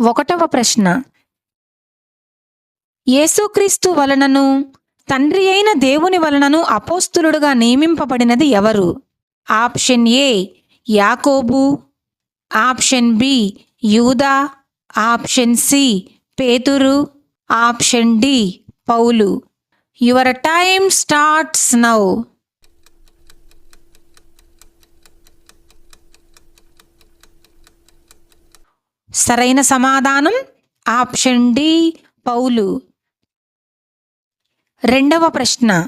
ఒకటవ ప్రశ్న. యేసుక్రీస్తు వలనను తండ్రి అయిన దేవుని వలనను అపోస్తులుడుగా నియమింపబడినది ఎవరు? ఆప్షన్ ఏ యాకోబు. ఆప్షన్ బి యూదా. ఆప్షన్ సి పేతురు. Option D Paul. Your time starts now. సరైన సమాధానం ఆప్షన్ డి పౌలు. రెండవ ప్రశ్న.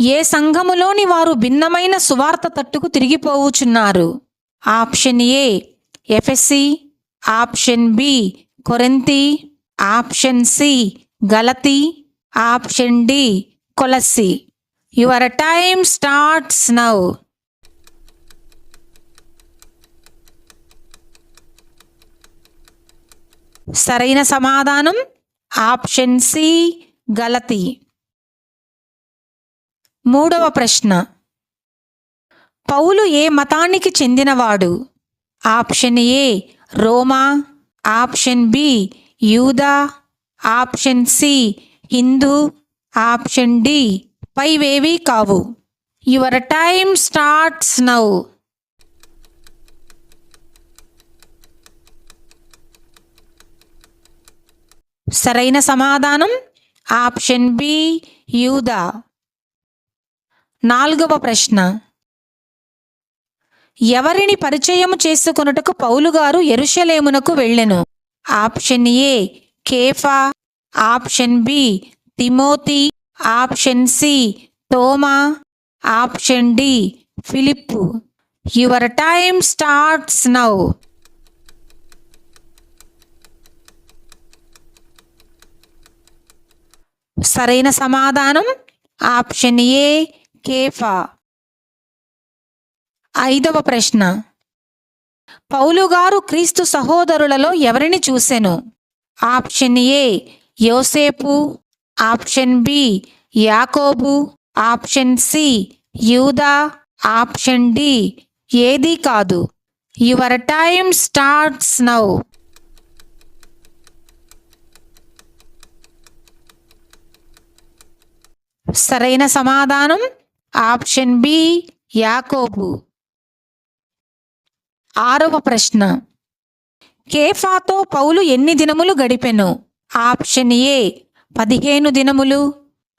ఏ సంఘములోని వారు భిన్నమైన సువార్త తట్టుకు తిరిగిపోవుచున్నారు ఆప్షన్ ఏ ఎఫ్ఎస్సి ఆప్షన్ బి కొరెంతి. ఆప్షన్ సి గలతి. ఆప్షన్ డి కొలసి యువర్ టైమ్ స్టార్ట్స్ నౌ. సరైన సమాధానం? ఆప్షన్ సి గలతి. మూడవ ప్రశ్న. పౌలు ఏ మతానికి చెందినవాడు? ఆప్షన్ ఏ రోమా. ఆప్షన్ బి యూదా. Option C Hindu. Option D పైవేవీ కావు. Your time starts now. సరైన సమాధానం? ఆప్షన్ బి యూదా. నాలుగవ ప్రశ్న. ఎవరిని పరిచయం చేసుకొనుటకు పౌలు గారు ఎరుషలేమునకు వెళ్ళెను? ఆప్షన్ ఏ కేఫా. ఆప్షన్ బి తిమోతి. ఆప్షన్ సి తోమా. Option D Philip. Your time starts now. సరైన సమాధానం ఆప్షన్ ఏ కేఫా. ఐదవ ప్రశ్న. పౌలుగారు క్రీస్తు సహోదరులలో ఎవరిని చూసెను? ఆప్షన్ ఏ యోసేపు. ఆప్షన్ బి యాకోబు. ఆప్షన్ సి యూదా. ఆప్షన్ డి ఏదీ కాదు. Your time starts now. సరైన సమాధానం? ఆప్షన్ బి యాకోబు. ఆరవ ప్రశ్న. కేఫాతో పౌలు ఎన్ని దినములు గడిపెను? ఆప్షన్ ఏ పదిహేను దినములు.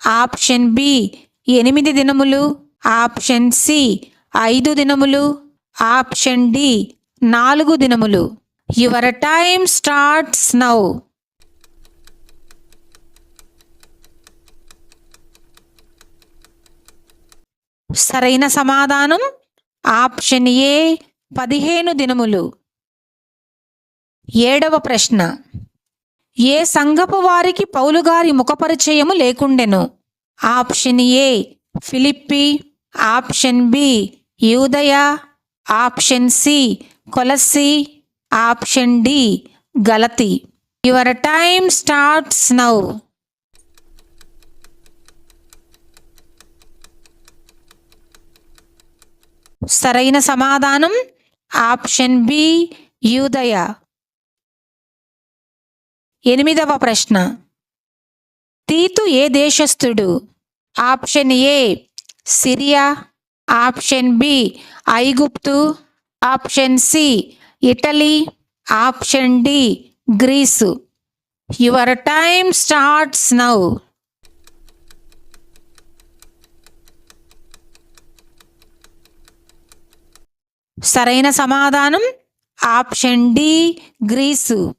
ఆప్షన్ బి ఎనిమిది దినములు. ఆప్షన్ సి ఐదు దినములు. ఆప్షన్ డి నాలుగు దినములు. యువర్ టైమ్ స్టార్ట్స్ నౌ సరైన సమాధానం? ఆప్షన్ ఏ పదిహేను దినములు. ఏడవ ప్రశ్న. ఏ సంఘపు వారికి పౌలుగారి ముఖపరిచయము లేకుండెను? Option A Philippi. Option B యూదయ. ఆప్షన్ సి కొలసి ఆప్షన్ డి గలతి. Your time starts now. సరైన సమాధానం? ఆప్షన్ బి యూదయ. ఎనిమిదవ ప్రశ్న. తీతు ఏ దేశస్థుడు? Option A Syria. Option B ఐగుప్తు. Option C Italy. Option D Greece. Your time starts now. సరైన సమాధానం? Option D Greece.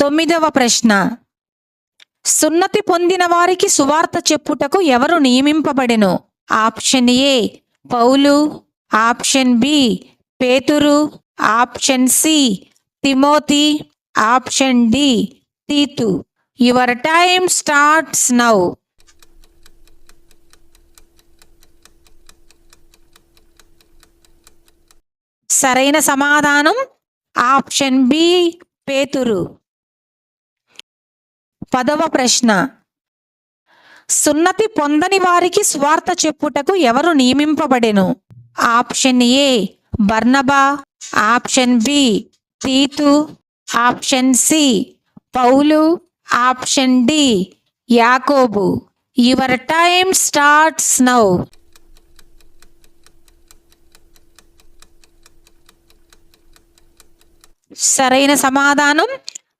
తొమ్మిదవ ప్రశ్న. సున్నతి పొందిన వారికి సువార్త చెప్పుటకు ఎవరు నియమింపబడెను? ఆప్షన్ ఏ పౌలు. ఆప్షన్ బి పేతురు. ఆప్షన్ సి తిమోతి. ఆప్షన్ డి తీతు. Your time starts now. సరైన సమాధానం? ఆప్షన్ బి పేతురు. పదవ ప్రశ్న. సున్నతి పొందని వారికి స్వార్థ చెప్పుటకు ఎవరు నియమింపబడెను? ఆప్షన్ ఏ బర్నబా. ఆప్షన్ బి తీతు. ఆప్షన్ సి పౌలు. ఆప్షన్ డి యాకోబు. యువర్ టైమ్ స్టార్ట్స్ నౌ సరైన సమాధానం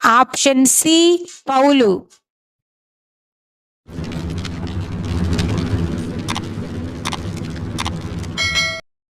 ఆప్షన్ సి పౌలు.